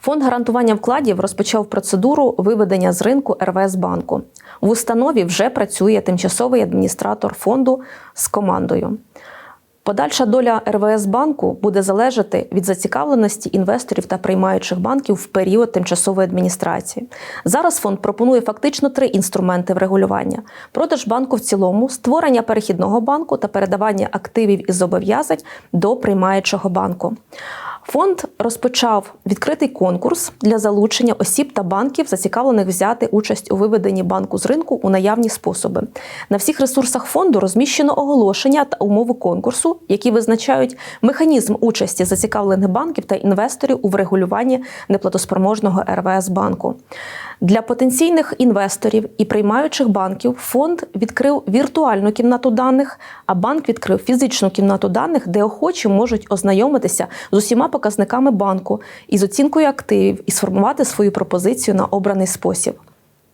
Фонд гарантування вкладів розпочав процедуру виведення з ринку РВС банку. В установі вже працює тимчасовий адміністратор фонду з командою. Подальша доля РВС банку буде залежати від зацікавленості інвесторів та приймаючих банків в період тимчасової адміністрації. Зараз фонд пропонує фактично три інструменти врегулювання: продаж банку в цілому, створення перехідного банку та передавання активів і зобов'язань до приймаючого банку. Фонд розпочав відкритий конкурс для залучення осіб та банків, зацікавлених взяти участь у виведенні банку з ринку у наявні способи. На всіх ресурсах фонду розміщено оголошення та умови конкурсу, які визначають механізм участі зацікавлених банків та інвесторів у врегулюванні неплатоспроможного РВС банку. Для потенційних інвесторів і приймаючих банків фонд відкрив віртуальну кімнату даних, а банк відкрив фізичну кімнату даних, де охочі можуть ознайомитися з усіма показниками банку і з оцінкою активів і сформувати свою пропозицію на обраний спосіб.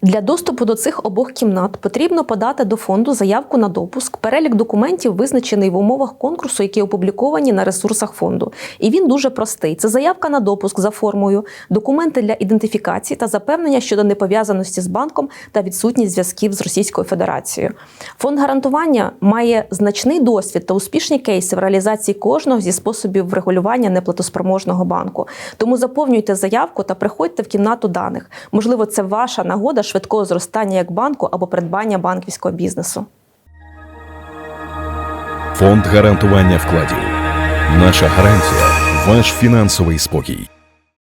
Для доступу до цих обох кімнат потрібно подати до фонду заявку на допуск. Перелік документів визначений в умовах конкурсу, які опубліковані на ресурсах фонду. І він дуже простий: це заявка на допуск за формою, документи для ідентифікації та запевнення щодо непов'язаності з банком та відсутність зв'язків з Російською Федерацією. Фонд гарантування має значний досвід та успішні кейси в реалізації кожного зі способів врегулювання неплатоспроможного банку. Тому заповнюйте заявку та приходьте в кімнату даних. Можливо, це ваша нагода швидкого зростання як банку або придбання банківського бізнесу. Фонд гарантування вкладів. Наша гарантія ваш фінансовий спокій.